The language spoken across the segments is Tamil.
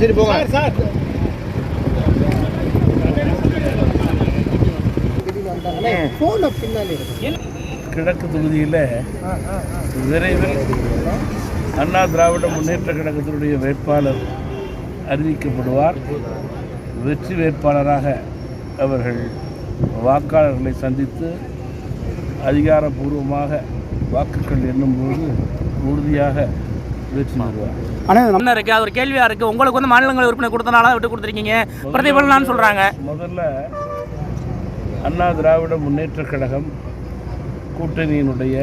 சரி போங்க சார் கிழக்கு தொகுதியில் விரைவில் அண்ணா திராவிட முன்னேற்ற கழகத்தினுடைய வேட்பாளர் அறிவிக்கப்படுவார். வெற்றி வேட்பாளராக அவர்கள் வாக்காளர்களை சந்தித்து அதிகாரப்பூர்வமாக வாக்குகள் எண்ணும்போது உறுதியாக வெற்றி பெறுவார் என்ன இருக்கு? அது ஒரு கேள்வியா இருக்கு. உங்களுக்கு வந்து மாநிலங்கள் உறுப்பினர் கொடுத்தனால விட்டு கொடுத்துருக்கீங்க. பிரதிபலனான்னு சொல்றாங்க. முதல்ல அண்ணா திராவிட முன்னேற்ற கழகம் கூட்டணியினுடைய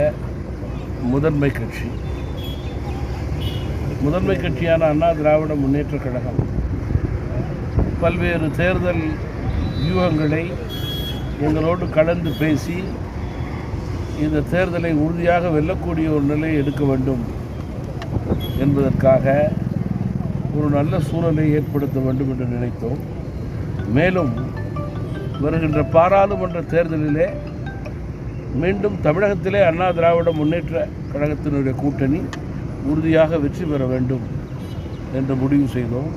முதன்மை கட்சி. முதன்மை கட்சியான அண்ணா திராவிட முன்னேற்ற கழகம். பல்வேறு தேர்தல் வியூகங்களை எங்களோடு கலந்து பேசி இந்த தேர்தலை உறுதியாக வெல்லக்கூடிய ஒரு நிலையை எடுக்க வேண்டும் என்பதற்காக ஒரு நல்ல சூழலை ஏற்படுத்த வேண்டும் என்று நினைத்தோம். மேலும் வருகின்ற பாராளுமன்ற தேர்தலிலே மீண்டும் தமிழகத்திலே அண்ணா திராவிட முன்னேற்ற கழகத்தினுடைய கூட்டணி உறுதியாக வெற்றி பெற வேண்டும் என்று முடிவு செய்தோம்.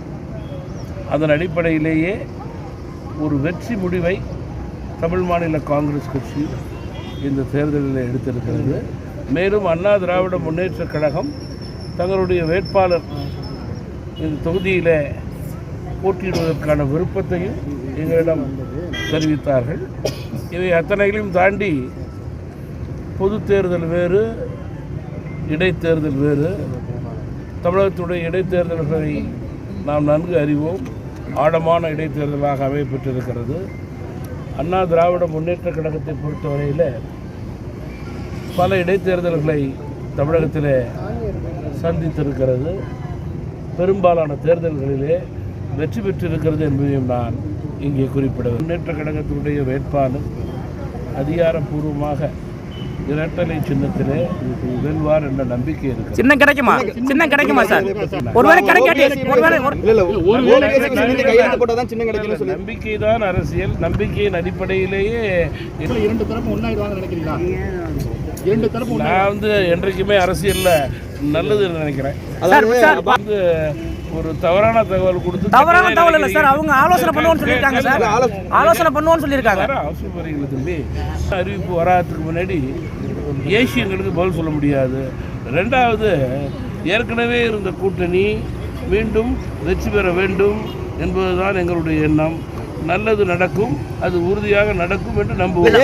அதன் அடிப்படையிலேயே ஒரு வெற்றி முடிவை தமிழ் மாநில காங்கிரஸ் கட்சி இந்த தேர்தலில் எடுத்திருக்கிறது. மேலும் அண்ணா திராவிட முன்னேற்ற கழகம் தங்களுடைய வேட்பாளர் இந்த தொகுதியில் போட்டியிடுவதற்கான விருப்பத்தையும் எங்களிடம் தெரிவித்தார்கள். இவை அத்தனைகளையும் தாண்டி பொது தேர்தல் வேறு இடைத்தேர்தல் வேறு. தமிழகத்துடைய இடைத்தேர்தல்களை நாம் நன்கு அறிவோம். ஆழமான இடைத்தேர்தலாக அமையப்பட்டிருக்கிறது அண்ணா திராவிட முன்னேற்ற கழகத்தை பொறுத்தவரையில் பல இடைத்தேர்தல்களை தமிழகத்திலே சந்தித்திருக்கிறது. பெரும்பாலான தேர்தல்களிலே வெற்றி பெற்றிருக்கிறது என்பதையும் நான் இங்கே குறிப்பிட முன்னேற்ற கழகத்தினுடைய வேட்பாளர் அதிகாரப்பூர்வமாக இரட்டலை சின்னத்திலே வெல்வார் என்ற நம்பிக்கை இருக்கு சின்னம் கிடைக்குமா? சின்னம் கிடைக்குமா? சார்? ஒருவேளை கிடைக்காட்டி ஒருவேளை சின்ன சின்ன நம்பிக்கை தான் அரசியல். நம்பிக்கையின் அடிப்படையிலேயே இரண்டு தரப்பு ஒன்னாயிடுவாங்க நினைக்கிறீங்களா? இரண்டு தரப்பு நான் வந்து என்றைக்குமே அரசியல்ல நல்லதுன்னு நினைக்கிறேன். அப்ப வந்து ஒரு தவறான தகவல் கொடுத்து தவறான தகவல் இல்லை சார். அவங்க ஆலோசனை பண்ணுவோம்னு சொல்லியிருக்காங்க சார். ஆலோசனை பண்ணுவோம்னு சொல்லியிருக்காங்க. வர அவசியம் வரீங்களா தம்பி. அறிவிப்பு வராதுக்கு முன்னாடி ஏசியங்களுக்கு பதில் சொல்ல முடியாது. ரெண்டாவது ஏற்கனவே இருந்த கூட்டணி மீண்டும் வெற்றி பெற வேண்டும் என்பதுதான் எங்களுடைய எண்ணம். நல்லது நடக்கும் அது உறுதியாக நடக்கும் என்று நம்புவோம்.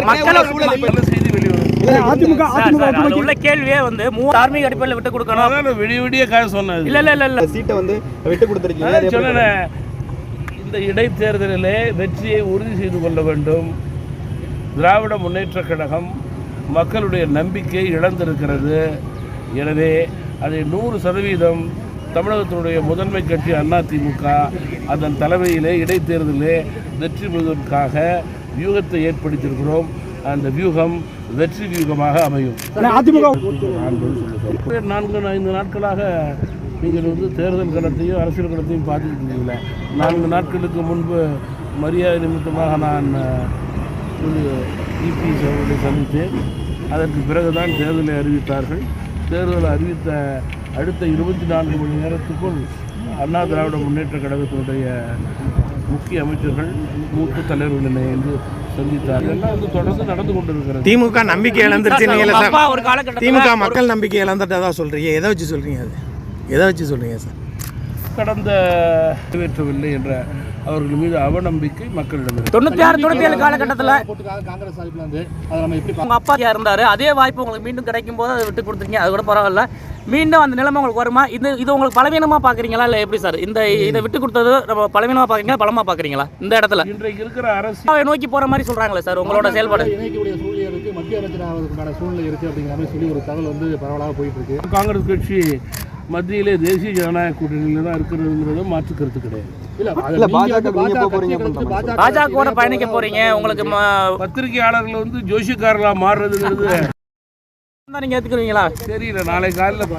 உள்ள கேள்வியே வந்து மூணு தார்மீக அடிப்படையில் விட்டு கொடுக்கணும். விடிய விடிய சொன்னது இல்ல இல்ல இல்ல இல்ல. சீட்டை வந்து விட்டு கொடுத்துருக்கீங்க அது அதான் எப்படி சொன்னேனே, இந்த இடைத்தேர்தலிலே வெற்றியை உறுதி செய்து கொள்ள வேண்டும். திராவிட முன்னேற்றக் கழகம் மக்களுடைய நம்பிக்கை இழந்திருக்கிறது. எனவே அதை நூறு சதவீதம் தமிழகத்தினுடைய முதன்மை கட்சி அதிமுக அதன் தலைமையிலே இடைத்தேர்தலிலே வெற்றி பெறுவதற்காக வியூகத்தை ஏற்படுத்தியிருக்கிறோம். அந்த வியூகம் வெற்றி வியூகமாக அமையும். அதிமுக நான்கு ஐந்து நாட்களாக நீங்கள் வந்து தேர்தல் களத்தையும் அரசியல் களத்தையும் பார்த்துக்கிட்டு இருந்தீங்களே நான்கு நாட்களுக்கு முன்பு மரியாதை நிமித்தமாக நான் ஒரு இபி அவர்களை சந்தித்தேன். அதற்கு பிறகுதான் தேர்தலை அறிவித்தார்கள். தேர்தலை அறிவித்த அடுத்த இருபத்தி நான்கு மணி நேரத்துக்குள் அண்ணா திராவிட முன்னேற்ற கழகத்தினுடைய முக்கிய அமைச்சர்கள் மூத்த தலைவர்கள் என்னை வந்து சந்தித்தார்கள் எல்லாம் வந்து தொடர்ந்து நடந்து கொண்டிருக்கிறது. திமுக நம்பிக்கை இழந்துருச்சு நீங்களே திமுக மக்கள் நம்பிக்கை இழந்துட்டதா சொல்றீங்க? எதை வச்சு சொல்றீங்க அது? எதை வச்சு சொல்றீங்க சார்? கடந்த நிறைவேற்றவில்லை என்ற அவர்கள் மீது அவநம்பிக்கை மக்களிடம். தொண்ணூத்தி ஆறு தொண்ணூத்தி ஏழு காலகட்டத்தில் காங்கிரஸ் உங்க அப்பா இருந்தாரு? அதே வாய்ப்பு உங்களுக்கு மீண்டும் கிடைக்கும் போது அதை விட்டு கொடுத்துருக்கீங்க அது கூட பரவாயில்ல. மீண்டும் அந்த நிலைமை உங்களுக்கு வருமா? இது இது உங்களுக்கு பலவீனமா பாக்குறீங்களா இல்ல எப்படி சார்? இந்த இதை விட்டு கொடுத்தது நம்ம பலவீனமா பாக்குறீங்களா பலமா பாக்குறீங்களா இந்த இடத்துல. இன்றைக்கு இருக்கிற அவை நோக்கி போற மாதிரி சொல்றாங்களே சார் உங்களோட செயல்பாடு? இணைக்கக்கூடிய சூழ்நிலை இருக்கு. மத்திய ஆவதற்கான சூழ்நிலை இருக்கு அப்படிங்கிற மாதிரி சொல்லி ஒரு தகவல் வந்து பரவலாக போயிட்டு இருக்கு. காங்கிரஸ் கட்சி மத்தியிலே தேசிய ஜனநாயக கூட்டணியில் தான் இருக்கிறதுங்கிறது மாற்று கருத்து கிடையாது பாஜக பயணிக்க போறீங்க. உங்களுக்கு ம- பத்திரிகையாளர்கள் வந்து ஜோசியக்காரர்களா மாறுறதுங்கிறது நீங்க ஏத்துக்குவீங்களா தெரியல. நாளை காலையில்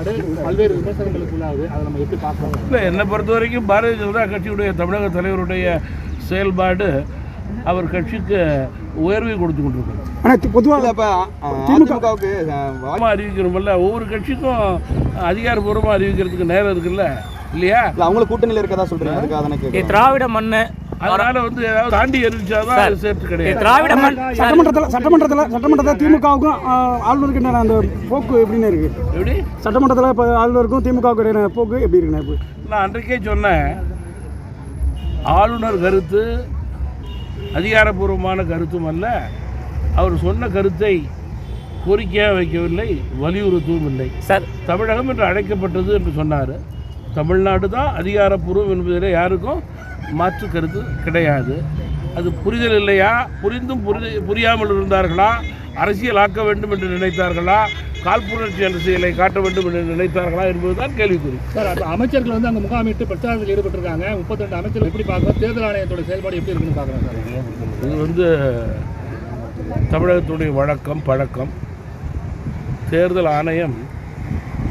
பல்வேறு விமர்சனங்களுக்குள்ளாகுது அதை நம்ம எப்படி பார்க்கலாம்? இல்லை என்னை பொறுத்த வரைக்கும் பாரதிய ஜனதா கட்சியுடைய தமிழக தலைவருடைய செயல்பாடு அவர் கட்சிக்கு உயர்வை கொடுத்து கொண்டிருக்கிறது ஆனால் பொதுவாக இப்ப அதிகாரமாக அறிவிக்கிறோம்ல ஒவ்வொரு கட்சிக்கும் அதிகாரப்பூர்வமாக அறிவிக்கிறதுக்கு நேரம் இருக்குல்ல இல்லையா? இல்ல அவங்களுக்கு கூட்டணியில இருக்கதா அதனை கேட்கறேன் திராவிட மண்ணு. அதனால வந்து ஏதாவது தாண்டி அறிவிச்சாதான் அது சேர்த்து கிடையாது. திராவிட மண் சட்டமன்றத்தில் சட்டமன்றத்தில் சட்டமன்றத்தில் திமுகவுக்கும் ஆளுநருக்கு என்ன அந்த போக்கு எப்படின்னு இருக்கு? எப்படி? சட்டமன்றத்தில் இப்போ ஆளுநருக்கும் திமுகவுக்கு இடையான போக்கு எப்படி இருக்குண்ணா இப்போ? நான் அன்றைக்கே சொன்னேன் ஆளுநர் கருத்து அதிகாரப்பூர்வமான கருத்தும் அல்ல. அவர் சொன்ன கருத்தை கோரிக்கையாக வைக்கவில்லை வலியுறுத்தவும் இல்லை. சார். தமிழகம் என்று அழைக்கப்பட்டது என்று சொன்னார். தமிழ்நாடு தான் அதிகாரப்பூர்வம் என்பதில் யாருக்கும் மாற்று கருத்து கிடையாது. அது புரிதல் இல்லையா? புரிந்தும் புரி புரியாமல் இருந்தார்களா? அரசியல் ஆக்க வேண்டும் என்று நினைத்தார்களா? காழ்ப்புணர்ச்சி அரசியலை காட்ட வேண்டும் என்று நினைத்தார்களா என்பதுதான் கேள்விக்குறி. சார் அப்ப அமைச்சர்கள் வந்து அங்க முகாமிட்டு பிரச்சாரத்தில் ஈடுபட்டிருக்காங்க. முப்பத்தி அமைச்சர்கள் எப்படி பார்க்கணும் தேர்தல் ஆணையத்தோட செயல்பாடு எப்படி இருக்குன்னு பார்க்குறோம் சார்? இது வந்து தமிழகத்துடைய வழக்கம் பழக்கம். தேர்தல் ஆணையம்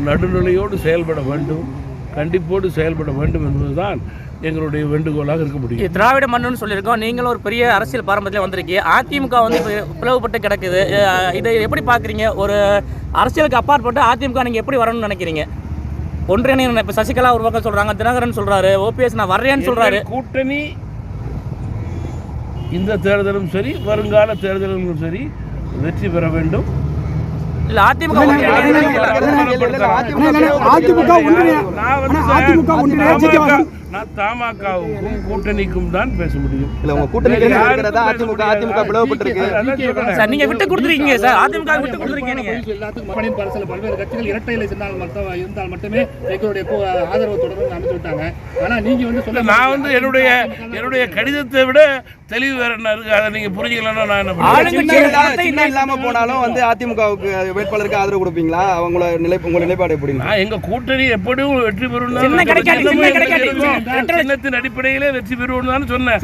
நடுநிலையோடு செயல்பட வேண்டும். கண்டிப்போடு செயல்பட வேண்டும் என்பதுதான் எங்களுடைய வேண்டுகோளாக இருக்க முடியும். திராவிட மண்ணுன்னு சொல்லியிருக்கோம். நீங்களும் ஒரு பெரிய அரசியல் பாரம்பரியத்தில் வந்திருக்கீங்க. அதிமுக வந்து பிளவுபட்டு கிடக்குது. இதை எப்படி பார்க்குறீங்க ஒரு அரசியலுக்கு அப்பாற்பட்டு அதிமுக நீங்கள் எப்படி வரணும்னு நினைக்கிறீங்க? ஒன்றிணைய இப்போ சசிகலா ஒரு பக்கம் சொல்கிறாங்க தினகரன் சொல்கிறாரு ஓபிஎஸ் நான் வர்றேன்னு சொல்கிறாரு கூட்டணி இந்த தேர்தலும் சரி வருங்கால தேர்தலும் சரி வெற்றி பெற வேண்டும். இல்லை அதிமுக அதிமுக அதிமுக அதிமுக நான் தமாகவுக்கும் கூட்டணிக்கும் தான் பேச முடியும். இல்ல உங்க கூட்டணியில இருக்கிறதா அதிமுக அதிமுக பிளவுபட்டிருக்கு. சார் நீங்கள் விட்டு கொடுத்துருக்கீங்க சார். அதிமுக விட்டு கொடுத்துருக்கீங்க எல்லாத்துக்கும் பல்வேறு கட்சிகள் இரட்டை இலை சின்னால் மட்டும் இருந்தால் மட்டுமே எங்களுடைய ஆதரவு தொடர்ந்து அமைச்சு விட்டாங்க ஆனா நீங்க வந்து சொல்ல நான் வந்து என்னுடைய என்னுடைய கடிதத்தை விட தெளிவு வேற என்ன இருக்கு? அதை நீங்க புரிஞ்சுக்கலன்னா நான் என்ன இல்லாம போனாலும் வந்து அதிமுகவுக்கு வேட்பாளருக்கு ஆதரவு கொடுப்பீங்களா? அவங்கள நிலை உங்க நிலைப்பாடு எப்படிங்க? நான் எங்க கூட்டணி எப்படியும் வெற்றி பெறும். சின்னத்தின் அடிப்படையிலே வெற்றி பெறுவோம் தான் சொன்னேன்.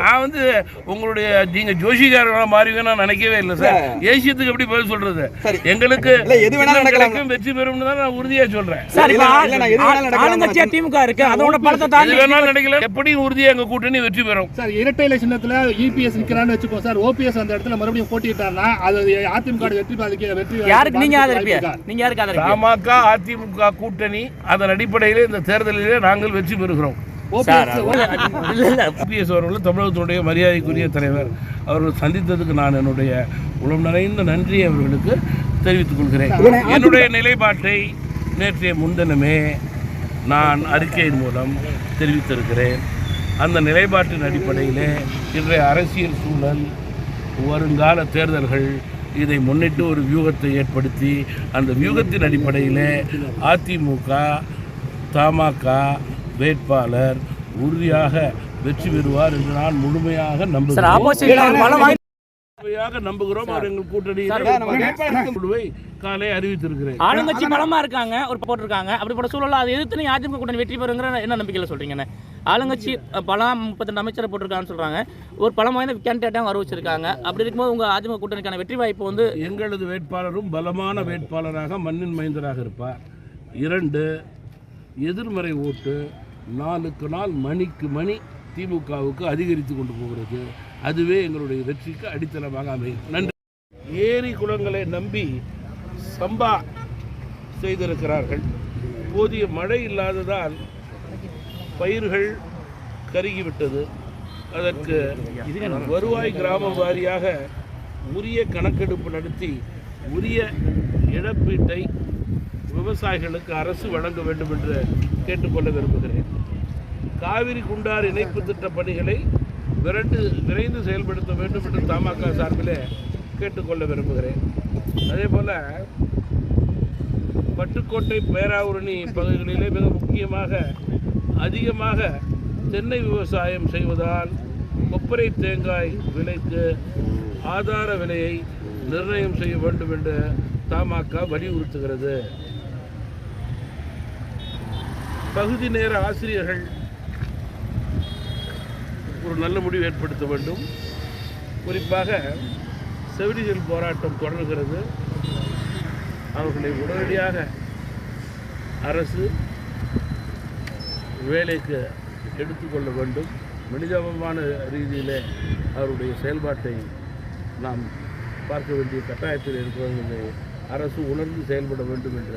நான் வந்து உங்களுடைய நீங்க ஜோஷிகாரங்களா நான் நினைக்கவே இல்லை சார். ஏசியத்துக்கு எப்படி பதில் சொல்றது. எங்களுக்கு இல்ல, எது வேணாலும் வெற்றி பெறும்னு தான் நான் உறுதியா சொல்றேன். சார் இப்போ இல்ல, இல்ல, நான் எது வேணாலும் நடக்கலாம். ஆளுங்கட்சியா திமுக இருக்கு அதோட நினைக்கல எப்படியும் உறுதியா எங்க கூட்டணி வெற்றி பெறும். சார் இரட்டை இலை சின்னத்துல இபிஎஸ் நிக்கிறான்னு வச்சுக்கோ சார் ஓபிஎஸ் அந்த இடத்துல மறுபடியும் போட்டிட்டாருன்னா அது அதிமுக வெற்றி பாதிக்க வெற்றி யாருக்கு நீங்க இருக்கா? நீங்க யாருக்கு ஆதரிப்பீங்க? தமாக அதிமுக கூட்டணி அதன் அடிப்படையிலே இந்த தேர்தலிலே நாங்கள் வெற்றி பெறுகிறோம். ஓபிஎஸ் அவர்கள் தமிழகத்தினுடைய மரியாதைக்குரிய தலைவர். அவர்கள் சந்தித்ததுக்கு நான் என்னுடைய உளம் நிறைந்த நன்றியை அவர்களுக்கு தெரிவித்துக் கொள்கிறேன். என்னுடைய நிலைப்பாட்டை நேற்றைய முன்தினமே நான் அறிக்கையின் மூலம் தெரிவித்திருக்கிறேன். அந்த நிலைப்பாட்டின் அடிப்படையிலே இன்றைய அரசியல் சூழல் வருங்கால தேர்தல்கள் இதை முன்னிட்டு ஒரு வியூகத்தை ஏற்படுத்தி அந்த வியூகத்தின் அடிப்படையிலே அதிமுக தமாக வேட்பாளர் உறுதியாக வெற்றி பெறுவார் என்று நான் முழுமையாக நம்புகிறேன். நம்புகிறோம் அவர் எங்கள் கூட்டணி காலை அறிவித்திருக்கிறேன். ஆளுங்கட்சி பலமா இருக்காங்க ஒரு போட்டிருக்காங்க. அப்படிப்பட்ட சூழல்ல அதை எதிர்த்து அதிமுக கூட்டணி வெற்றி பெறுங்கிற என்ன நம்பிக்கையில சொல்றீங்கன்னு? ஆளுங்கட்சி அஹ், பலம் முப்பத்தெண்டு அமைச்சரை போட்டிருக்காங்கன்னு சொல்றாங்க. ஒரு பலம் வாய்ந்த கேண்டிடேட்டாக வர வச்சிருக்காங்க அப்படி இருக்கும்போது உங்க அதிமுக கூட்டணிக்கான வெற்றி வாய்ப்பு வந்து எங்களது வேட்பாளரும் பலமான வேட்பாளராக மண்ணின் மைந்தராக இருப்பார். இரண்டு எதிர்மறை ஓட்டு நாளுக்கு நாள் மணிக்கு மணி திமுகவுக்கு அதிகரித்து கொண்டு போகிறது. அதுவே எங்களுடைய வெற்றிக்கு அடித்தளமாக அமையும். நன்றி. ஏரி குளங்களை நம்பி சம்பா செய்திருக்கிறார்கள். போதிய மழை இல்லாததால் பயிர்கள் கருகிவிட்டது. அதற்கு வருவாய் கிராம வாரியாக உரிய கணக்கெடுப்பு நடத்தி உரிய இழப்பீட்டை விவசாயிகளுக்கு அரசு வழங்க வேண்டும் என்று கேட்டுக்கொள்ள விரும்புகிறேன். காவிரி குண்டார் இணைப்பு திட்ட பணிகளை விரண்டு விரைந்து செயல்படுத்த வேண்டும் என்று தமாக சார்பில் கேட்டுக்கொள்ள விரும்புகிறேன். அதே போல் பட்டுக்கோட்டை பேராவூரணி பகுதிகளிலே மிக முக்கியமாக அதிகமாக தென்னை விவசாயம் செய்வதால் கொப்பரை தேங்காய் விலைக்கு ஆதார விலையை நிர்ணயம் செய்ய வேண்டும் என்று தமாக வலியுறுத்துகிறது. பகுதி நேர ஆசிரியர்கள் ஒரு நல்ல முடிவு ஏற்படுத்த வேண்டும். குறிப்பாக செவிலியல் போராட்டம் தொடர்கிறது. அவர்களை உடனடியாக அரசு வேலைக்கு எடுத்துக்கொள்ள வேண்டும். மனிதாபமான ரீதியிலே அவருடைய செயல்பாட்டை நாம் பார்க்க வேண்டிய கட்டாயத்தில் இருக்கிறது. அரசு உணர்ந்து செயல்பட வேண்டும் என்ற